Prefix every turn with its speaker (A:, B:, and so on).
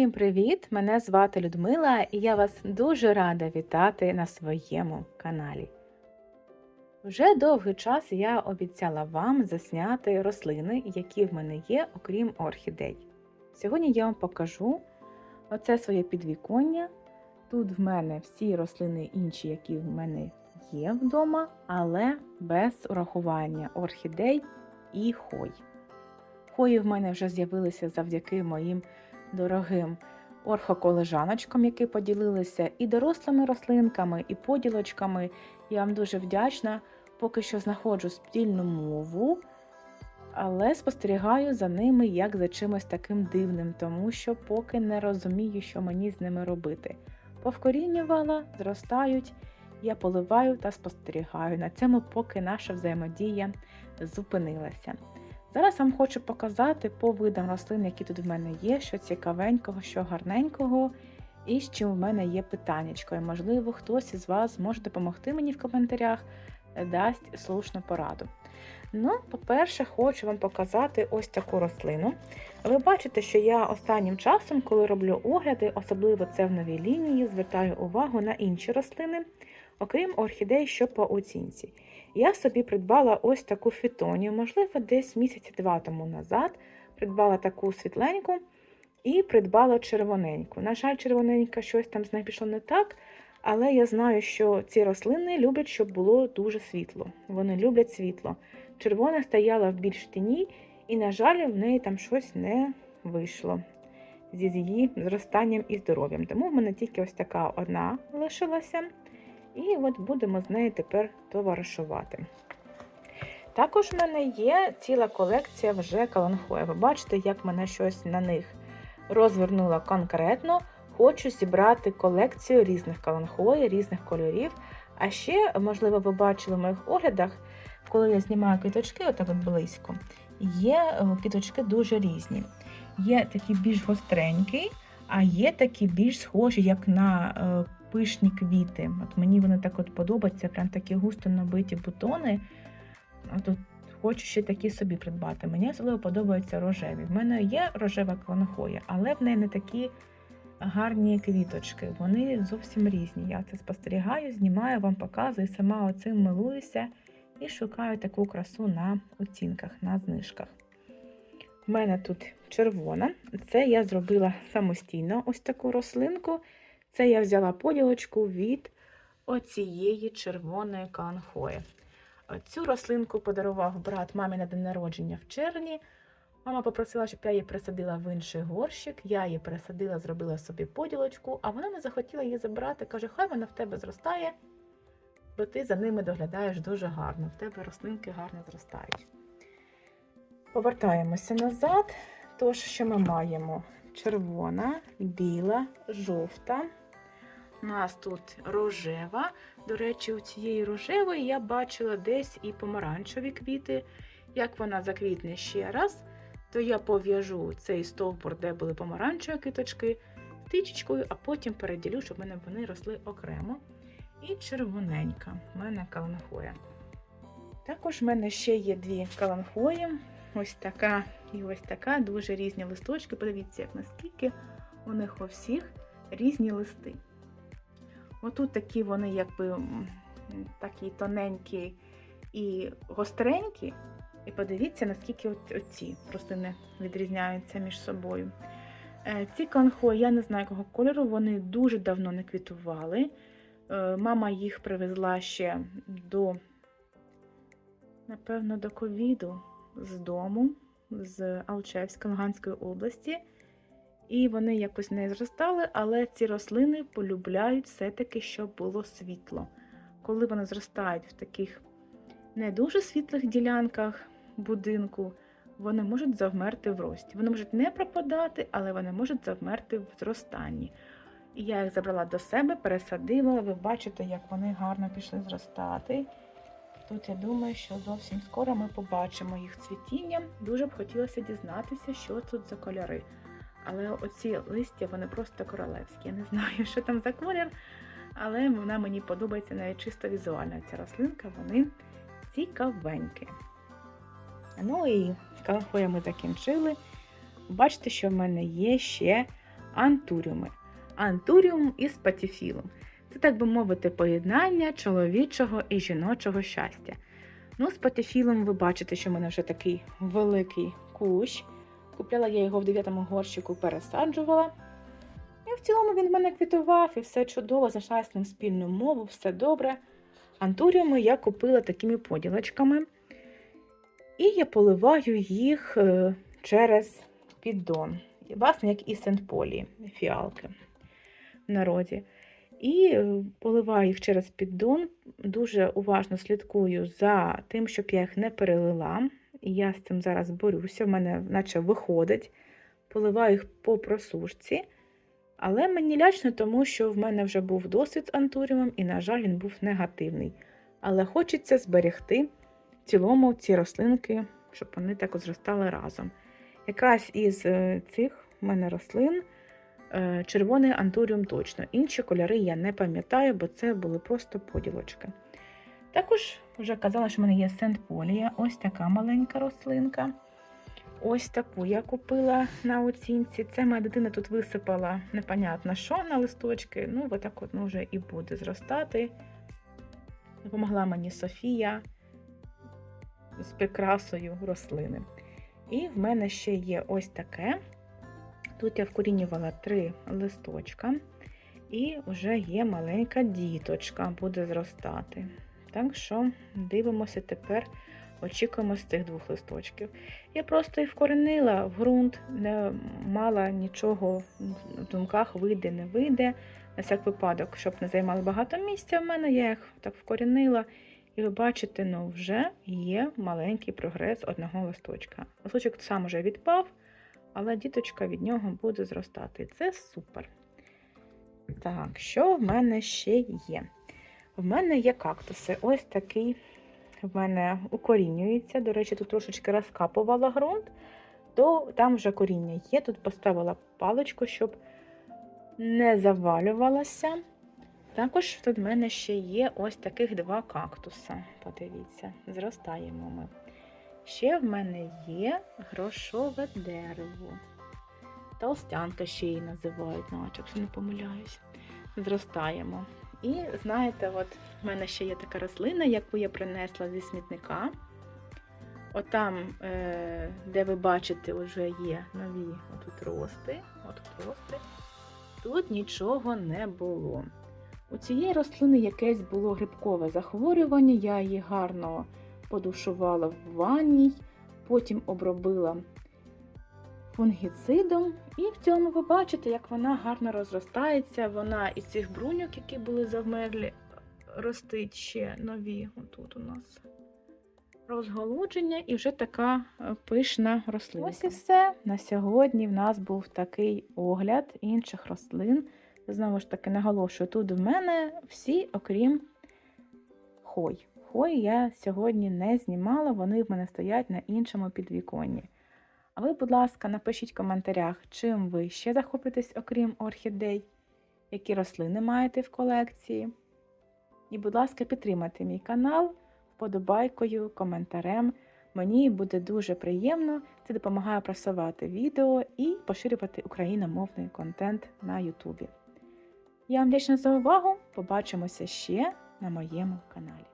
A: Всім привіт! Мене звати Людмила і я вас дуже рада вітати на своєму каналі. Вже довгий час я обіцяла вам засняти рослини, які в мене є, окрім орхідей. Сьогодні я вам покажу оце своє підвіконня. Тут в мене всі рослини інші, які в мене є вдома, але без урахування орхідей і хой. Хої в мене вже з'явилися завдяки моїм дорогим орхоколежаночкам, які поділилися і дорослими рослинками, і поділочками. Я вам дуже вдячна. Поки що знаходжу спільну мову, але спостерігаю за ними як за чимось таким дивним, тому що поки не розумію, що мені з ними робити. Повкорінювала, зростають, я поливаю та спостерігаю. На цьому поки наша взаємодія зупинилася. Зараз вам хочу показати по видам рослин, які тут в мене є, що цікавенького, що гарненького, і з чим в мене є питаннячко. І, можливо, хтось із вас зможе допомогти мені в коментарях, дасть слушну пораду. Ну, по-перше, хочу вам показати ось таку рослину. Ви бачите, що я останнім часом, коли роблю огляди, особливо це в новій лінії, звертаю увагу на інші рослини, окрім орхідей, що по оцінці. Я собі придбала ось таку фітонію, можливо, десь місяці два тому назад. Придбала таку світленьку і придбала червоненьку. На жаль, червоненька щось там з нею пішло не так, але я знаю, що ці рослини люблять, щоб було дуже світло. Вони люблять світло. Червона стояла в більш тіні, і, на жаль, в неї там щось не вийшло зі її зростанням і здоров'ям. Тому в мене тільки ось така одна лишилася. І от будемо з нею тепер товаришувати. Також в мене є ціла колекція вже каланхоя. Ви бачите, як мене щось на них розвернуло конкретно. Хочу зібрати колекцію різних каланхої, різних кольорів. А ще, можливо, ви бачили в моїх оглядах, коли я знімаю квіточки, отак от близько, є квіточки дуже різні. Є такі більш гостренькі, а є такі більш схожі, як на пишні квіти. От Мені вони так от подобаються, прям такі густо набиті бутони. От, Хочу ще такі собі придбати. Мені особливо подобаються рожеві. В мене є рожева клонохоя, але в неї не такі гарні квіточки. Вони зовсім різні. Я це спостерігаю, знімаю, вам показую, сама оцим милуюся і шукаю таку красу на оцінках, на знижках. У мене тут червона. Це я зробила самостійно ось таку рослинку. Це я взяла поділочку від оцієї червоної канхої. Цю рослинку подарував брат мамі на день народження в червні. Мама попросила, щоб я її присадила в інший горщик. Я її пересадила, зробила собі поділочку, а вона не захотіла її забрати. Каже, хай вона в тебе зростає, бо ти за ними доглядаєш дуже гарно. В тебе рослинки гарно зростають. Повертаємося назад. Тож, що ми маємо? Червона, біла, жовта. У нас тут рожева. До речі, у цієї рожевої я бачила десь і помаранчеві квіти. Як вона заквітне ще раз, то я пов'яжу цей стовбур, де були помаранчеві квіточки, тичечкою, а потім переділю, щоб мене вони росли окремо. І червоненька в мене каланхоя. Також в мене ще є дві каланхої. Ось така і ось така, дуже різні листочки. Подивіться, як наскільки у них у всіх різні листи. Отут такі вони, якби такі тоненькі і гостренькі. І подивіться, наскільки оці рослини відрізняються між собою. Ці конхої, я не знаю, якого кольору, вони дуже давно не квітували. Мама їх привезла ще до, напевно, до ковіду з дому, з Алчевська, Луганської області. І вони якось не зростали, але ці рослини полюбляють все-таки, щоб було світло. Коли вони зростають в таких не дуже світлих ділянках будинку, вони можуть завмерти в рості. Вони можуть не пропадати, але вони можуть завмерти в зростанні. І я їх забрала до себе, пересадила. Ви бачите, як вони гарно пішли зростати. Тут я думаю, що зовсім скоро ми побачимо їх цвітіння. Дуже б хотілося дізнатися, що тут за кольори. Але оці листя, вони просто королевські. Я не знаю, що там за колір, але вона мені подобається навіть чисто візуально. Ця рослинка, вони цікавенькі. Ну і калахоя ми закінчили. Бачите, що в мене є ще антуріуми. Антуріум із патіфілом. Це, так би мовити, поєднання чоловічого і жіночого щастя. Ну, з патіфілом ви бачите, що в мене вже такий великий кущ. Купляла я його в 9-му горщику, пересаджувала. І в цілому він в мене квітував, і все чудово, знайшла ним спільну мову, все добре. Антуріуми я купила такими поділочками. І я поливаю їх е, через піддон. Власне, як і сент-полі, фіалки в народі. І е, поливаю їх через піддон. Дуже уважно слідкую за тим, щоб я їх не перелила. І я з цим зараз борюся. В мене наче виходить. Поливаю їх по просушці. Але мені лячно, тому що в мене вже був досвід з антуріумом, і, на жаль, він був негативний. Але хочеться зберегти в цілому ці рослинки, щоб вони так зростали разом. Якраз із е, цих в мене рослин е, червоний антуріум точно. Інші кольори я не пам'ятаю, бо це були просто поділочки. Також вже казала, що в мене є сент-полія, ось така маленька рослинка. Ось таку я купила на оцінці. Це моя дитина тут висипала непонятно що на листочки. Ну, отак от ну, вже і буде зростати. Допомогла мені Софія з прикрасою рослини. І в мене ще є ось таке. Тут я вкорінювала три листочка, і вже є маленька діточка, буде зростати. Так що дивимося тепер, очікуємо з цих двох листочків. Я просто їх вкоренила в ґрунт, не мала нічого в думках, вийде, не вийде. На всяк випадок, щоб не займали багато місця в мене, я їх так вкорінила. І ви бачите, ну вже є маленький прогрес одного листочка. Листочок сам уже відпав, але діточка від нього буде зростати. Це супер. Так, що в мене ще є? В мене є кактуси. Ось такий в мене укорінюється. До речі, тут трошечки розкапувала ґрунт, то там вже коріння є. Тут поставила паличку, щоб не завалювалася. Також тут в мене ще є ось таких два кактуса. Подивіться, зростаємо ми. Ще в мене є грошове дерево. Толстянка ще її називають, наче, якщо не помиляюсь. Зростаємо. І знаєте, от в мене ще є така рослина, яку я принесла зі смітника. Отам, е, де ви бачите, вже є нові отут рости. Отут рости. Тут нічого не було. У цієї рослини якесь було грибкове захворювання, я її гарно подушувала в ванній, потім обробила фунгіцидом. І в цьому ви бачите, як вона гарно розростається. Вона із цих бруньок, які були завмерлі, ростить ще нові. Отут у нас розголудження і вже така е, пишна рослина. Ось і все. На сьогодні в нас був такий огляд інших рослин. Знову ж таки, наголошую, тут в мене всі, окрім хой. Хой я сьогодні не знімала, вони в мене стоять на іншому підвіконні. Ви, будь ласка, напишіть в коментарях, чим ви ще захопитесь, окрім орхідей, які рослини маєте в колекції. І, будь ласка, підтримайте мій канал вподобайкою, коментарем. Мені буде дуже приємно, це допомагає просувати відео і поширювати україномовний контент на Ютубі. Я вам вдячна за увагу. Побачимося ще на моєму каналі.